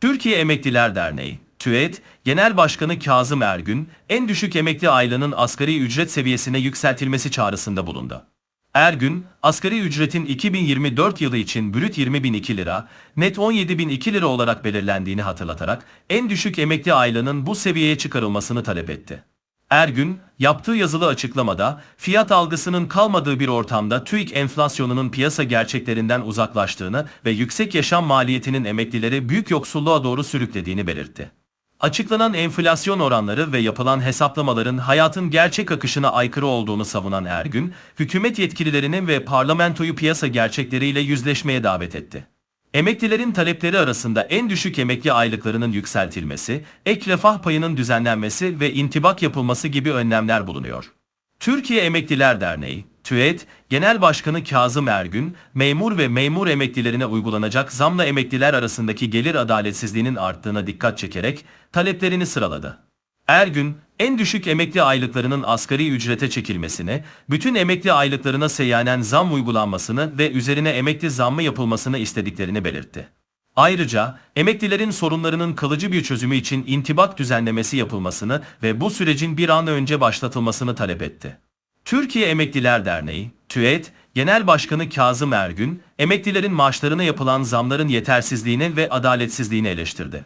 Türkiye Emekliler Derneği, TÜET, Genel Başkanı Kazım Ergün, en düşük emekli aylığının asgari ücret seviyesine yükseltilmesi çağrısında bulundu. Ergün, asgari ücretin 2024 yılı için brüt 20.002 lira, net 17.002 lira olarak belirlendiğini hatırlatarak en düşük emekli aylığının bu seviyeye çıkarılmasını talep etti. Ergün, yaptığı yazılı açıklamada, fiyat algısının kalmadığı bir ortamda TÜİK enflasyonunun piyasa gerçeklerinden uzaklaştığını ve yüksek yaşam maliyetinin emeklileri büyük yoksulluğa doğru sürüklediğini belirtti. Açıklanan enflasyon oranları ve yapılan hesaplamaların hayatın gerçek akışına aykırı olduğunu savunan Ergün, hükümet yetkililerinin ve parlamentoyu piyasa gerçekleriyle yüzleşmeye davet etti. Emeklilerin talepleri arasında en düşük emekli aylıklarının yükseltilmesi, ek refah payının düzenlenmesi ve intibak yapılması gibi önlemler bulunuyor. Türkiye Emekliler Derneği, TÜET, Genel Başkanı Kazım Ergün, memur ve memur emeklilerine uygulanacak zamla emekliler arasındaki gelir adaletsizliğinin arttığına dikkat çekerek taleplerini sıraladı. Ergün, en düşük emekli aylıklarının asgari ücrete çekilmesini, bütün emekli aylıklarına seyyanen zam uygulanmasını ve üzerine emekli zammı yapılmasını istediklerini belirtti. Ayrıca emeklilerin sorunlarının kalıcı bir çözümü için intibak düzenlemesi yapılmasını ve bu sürecin bir an önce başlatılmasını talep etti. Türkiye Emekliler Derneği, TÜET, Genel Başkanı Kazım Ergün, emeklilerin maaşlarına yapılan zamların yetersizliğini ve adaletsizliğini eleştirdi.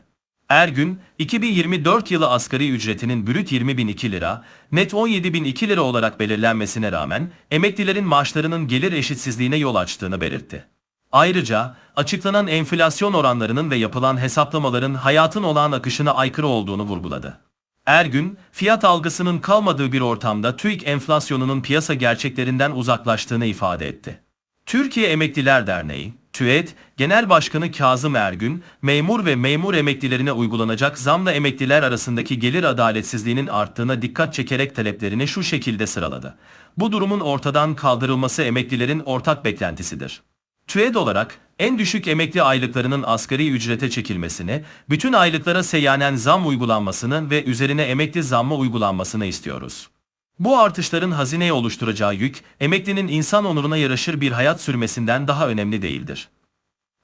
Ergün, 2024 yılı asgari ücretinin brüt 20.002 lira, net 17.002 lira olarak belirlenmesine rağmen emeklilerin maaşlarının gelir eşitsizliğine yol açtığını belirtti. Ayrıca açıklanan enflasyon oranlarının ve yapılan hesaplamaların hayatın olağan akışına aykırı olduğunu vurguladı. Ergün, fiyat algısının kalmadığı bir ortamda TÜİK enflasyonunun piyasa gerçeklerinden uzaklaştığını ifade etti. Türkiye Emekliler Derneği, TÜET, Genel Başkanı Kazım Ergün, memur ve memur emeklilerine uygulanacak zamla emekliler arasındaki gelir adaletsizliğinin arttığına dikkat çekerek taleplerini şu şekilde sıraladı. Bu durumun ortadan kaldırılması emeklilerin ortak beklentisidir. TÜED olarak en düşük emekli aylıklarının asgari ücrete çekilmesini, bütün aylıklara seyyanen zam uygulanmasını ve üzerine emekli zammı uygulanmasını istiyoruz. Bu artışların hazineye oluşturacağı yük, emeklinin insan onuruna yaraşır bir hayat sürmesinden daha önemli değildir.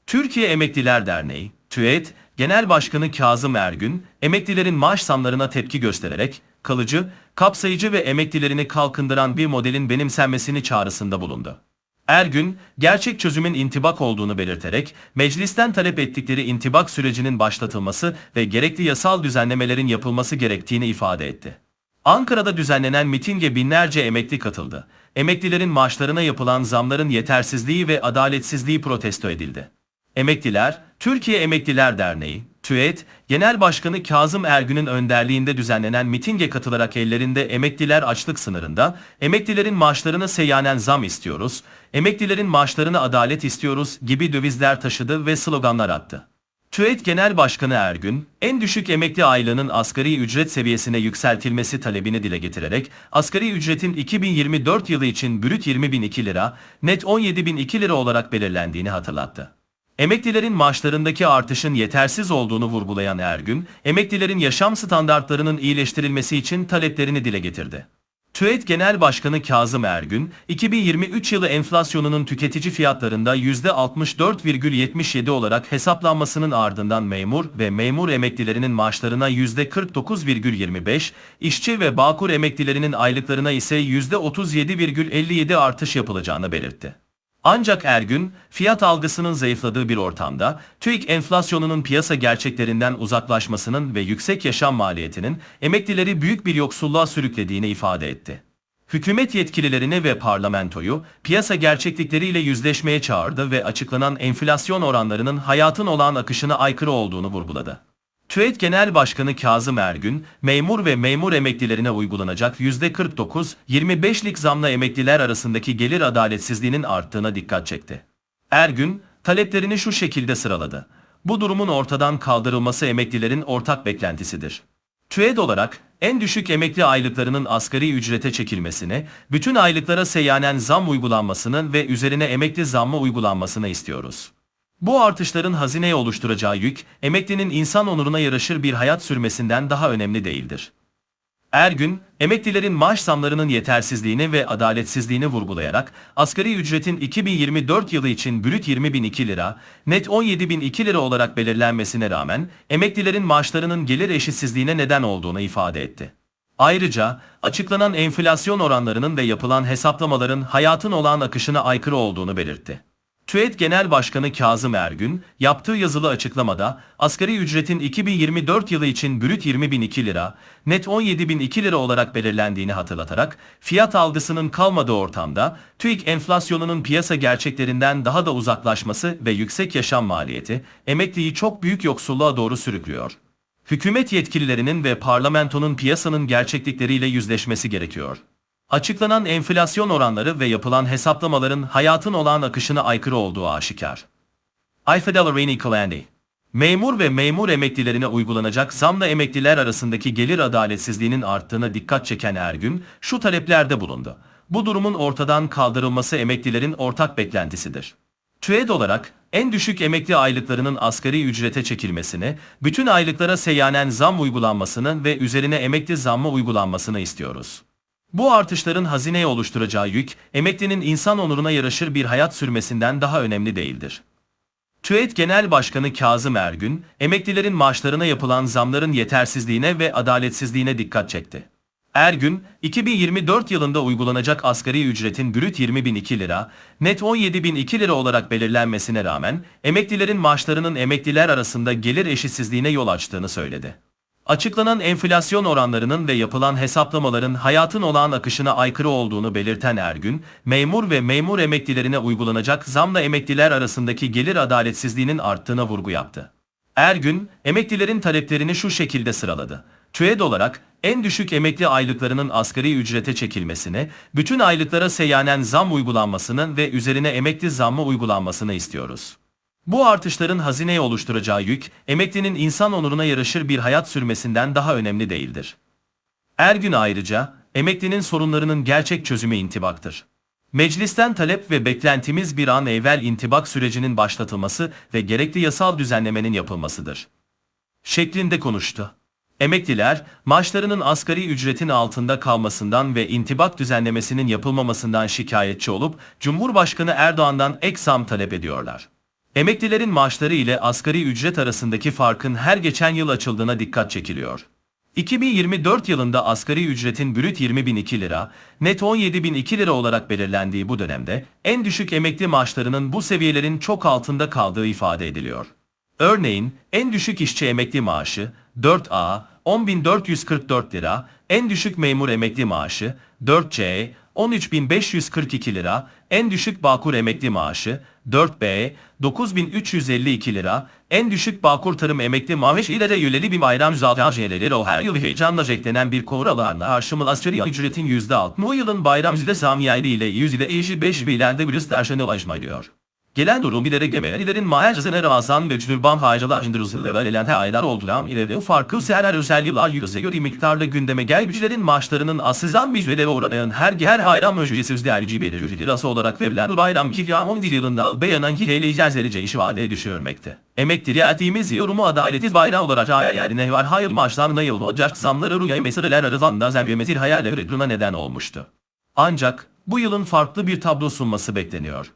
Türkiye Emekliler Derneği, TÜET, Genel Başkanı Kazım Ergün, emeklilerin maaş zamlarına tepki göstererek, kalıcı, kapsayıcı ve emeklilerini kalkındıran bir modelin benimsenmesini çağrısında bulundu. Ergün, gerçek çözümün intibak olduğunu belirterek, meclisten talep ettikleri intibak sürecinin başlatılması ve gerekli yasal düzenlemelerin yapılması gerektiğini ifade etti. Ankara'da düzenlenen mitinge binlerce emekli katıldı. Emeklilerin maaşlarına yapılan zamların yetersizliği ve adaletsizliği protesto edildi. Emekliler, Türkiye Emekliler Derneği, TÜET, Genel Başkanı Kazım Ergün'ün önderliğinde düzenlenen mitinge katılarak ellerinde emekliler açlık sınırında, emeklilerin maaşlarına seyyanen zam istiyoruz, emeklilerin maaşlarına adalet istiyoruz gibi dövizler taşıdı ve sloganlar attı. TÜET Genel Başkanı Ergün, en düşük emekli aylığının asgari ücret seviyesine yükseltilmesi talebini dile getirerek, asgari ücretin 2024 yılı için brüt 20.002 lira, net 17.002 lira olarak belirlendiğini hatırlattı. Emeklilerin maaşlarındaki artışın yetersiz olduğunu vurgulayan Ergün, emeklilerin yaşam standartlarının iyileştirilmesi için taleplerini dile getirdi. TÜET Genel Başkanı Kazım Ergün, 2023 yılı enflasyonunun tüketici fiyatlarında %64,77 olarak hesaplanmasının ardından memur ve memur emeklilerinin maaşlarına %49,25, işçi ve bağkur emeklilerinin aylıklarına ise %37,57 artış yapılacağını belirtti. Ancak Ergün, fiyat algısının zayıfladığı bir ortamda, TÜİK enflasyonunun piyasa gerçeklerinden uzaklaşmasının ve yüksek yaşam maliyetinin emeklileri büyük bir yoksulluğa sürüklediğini ifade etti. Hükümet yetkililerini ve parlamentoyu piyasa gerçeklikleriyle yüzleşmeye çağırdı ve açıklanan enflasyon oranlarının hayatın olağan akışına aykırı olduğunu vurguladı. TÜET Genel Başkanı Kazım Ergün, memur ve memur emeklilerine uygulanacak %49-25'lik zamla emekliler arasındaki gelir adaletsizliğinin arttığına dikkat çekti. Ergün, taleplerini şu şekilde sıraladı. Bu durumun ortadan kaldırılması emeklilerin ortak beklentisidir. TÜED olarak en düşük emekli aylıklarının asgari ücrete çekilmesini, bütün aylıklara seyyanen zam uygulanmasını ve üzerine emekli zammı uygulanmasını istiyoruz. Bu artışların hazineye oluşturacağı yük, emeklinin insan onuruna yaraşır bir hayat sürmesinden daha önemli değildir. Ergün, emeklilerin maaş zamlarının yetersizliğini ve adaletsizliğini vurgulayarak asgari ücretin 2024 yılı için brüt 20.002 lira, net 17.002 lira olarak belirlenmesine rağmen emeklilerin maaşlarının gelir eşitsizliğine neden olduğunu ifade etti. Ayrıca açıklanan enflasyon oranlarının ve yapılan hesaplamaların hayatın olağan akışına aykırı olduğunu belirtti. TÜET Genel Başkanı Kazım Ergün, yaptığı yazılı açıklamada asgari ücretin 2024 yılı için brüt 20.002 lira, net 17.002 lira olarak belirlendiğini hatırlatarak, fiyat algısının kalmadığı ortamda TÜİK enflasyonunun piyasa gerçeklerinden daha da uzaklaşması ve yüksek yaşam maliyeti, emekliyi çok büyük yoksulluğa doğru sürüklüyor. Hükümet yetkililerinin ve parlamentonun piyasanın gerçeklikleriyle yüzleşmesi gerekiyor. Açıklanan enflasyon oranları ve yapılan hesaplamaların hayatın olağan akışına aykırı olduğu aşikar. Ayfedel Rainy Kalandi Memur ve memur emeklilerine uygulanacak zamla emekliler arasındaki gelir adaletsizliğinin arttığına dikkat çeken Ergün, şu taleplerde bulundu. Bu durumun ortadan kaldırılması emeklilerin ortak beklentisidir. TÜED olarak en düşük emekli aylıklarının asgari ücrete çekilmesini, bütün aylıklara seyyanen zam uygulanmasını ve üzerine emekli zammı uygulanmasını istiyoruz. Bu artışların hazineye oluşturacağı yük, emeklinin insan onuruna yaraşır bir hayat sürmesinden daha önemli değildir. TÜET Genel Başkanı Kazım Ergün, emeklilerin maaşlarına yapılan zamların yetersizliğine ve adaletsizliğine dikkat çekti. Ergün, 2024 yılında uygulanacak asgari ücretin brüt 20.002 lira, net 17.002 lira olarak belirlenmesine rağmen, emeklilerin maaşlarının emekliler arasında gelir eşitsizliğine yol açtığını söyledi. Açıklanan enflasyon oranlarının ve yapılan hesaplamaların hayatın olağan akışına aykırı olduğunu belirten Ergün, memur ve memur emeklilerine uygulanacak zamla emekliler arasındaki gelir adaletsizliğinin arttığına vurgu yaptı. Ergün, emeklilerin taleplerini şu şekilde sıraladı. TÜED olarak en düşük emekli aylıklarının asgari ücrete çekilmesini, bütün aylıklara seyyanen zam uygulanmasını ve üzerine emekli zammı uygulanmasını istiyoruz. Bu artışların hazineye oluşturacağı yük, emeklinin insan onuruna yaraşır bir hayat sürmesinden daha önemli değildir. Ergün ayrıca, emeklinin sorunlarının gerçek çözümü intibaktır. Meclisten talep ve beklentimiz bir an evvel intibak sürecinin başlatılması ve gerekli yasal düzenlemenin yapılmasıdır. Şeklinde konuştu. Emekliler, maaşlarının asgari ücretin altında kalmasından ve intibak düzenlemesinin yapılmamasından şikayetçi olup, Cumhurbaşkanı Erdoğan'dan ek zam talep ediyorlar. Emeklilerin maaşları ile asgari ücret arasındaki farkın her geçen yıl açıldığına dikkat çekiliyor. 2024 yılında asgari ücretin brüt 20.002 lira, net 17.002 lira olarak belirlendiği bu dönemde en düşük emekli maaşlarının bu seviyelerin çok altında kaldığı ifade ediliyor. Örneğin en düşük işçi emekli maaşı 4A 10.444 lira, en düşük memur emekli maaşı 4C 13.542 lira, en düşük Bağkur emekli maaşı 4B 9.352 lira, en düşük Bağkur tarım emekli maaşı ile de yöleli bir bayram zalcajeleri o her yıl heyecanla eklenen bir koralarla arşımıl asgari ücretin %6. Bu yılın bayram zile zamiyeli ile 100 ile eşi 5 bilende bir üsterşene ulaşmıyor. Gelen durum ileri gemelilerin maaşlarına Ramazan ve Cürbam harcalar indirilen verilen her aylar oldular ileri farkı seher özel yıllar yüze göre miktarda gündeme gelmişlerin maaşlarının bir süre uğrayan her her hayran ücretsiz derci belirli lirası olarak verilen bayram 2010 yılında beyanan ki heyecan verici iş vadeye düşürmekte. Emekli ettiğimiz yorumu adaletiz bayrağı olarak yerine var hayır maaşlarına yıl olacak zamları rüya meseleler arasında zevyemetir hayalleri neden olmuştu. Ancak bu yılın farklı bir tablo sunması bekleniyor.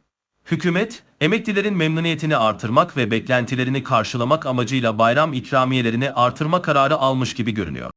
Hükümet, emeklilerin memnuniyetini artırmak ve beklentilerini karşılamak amacıyla bayram ikramiyelerini artırma kararı almış gibi görünüyor.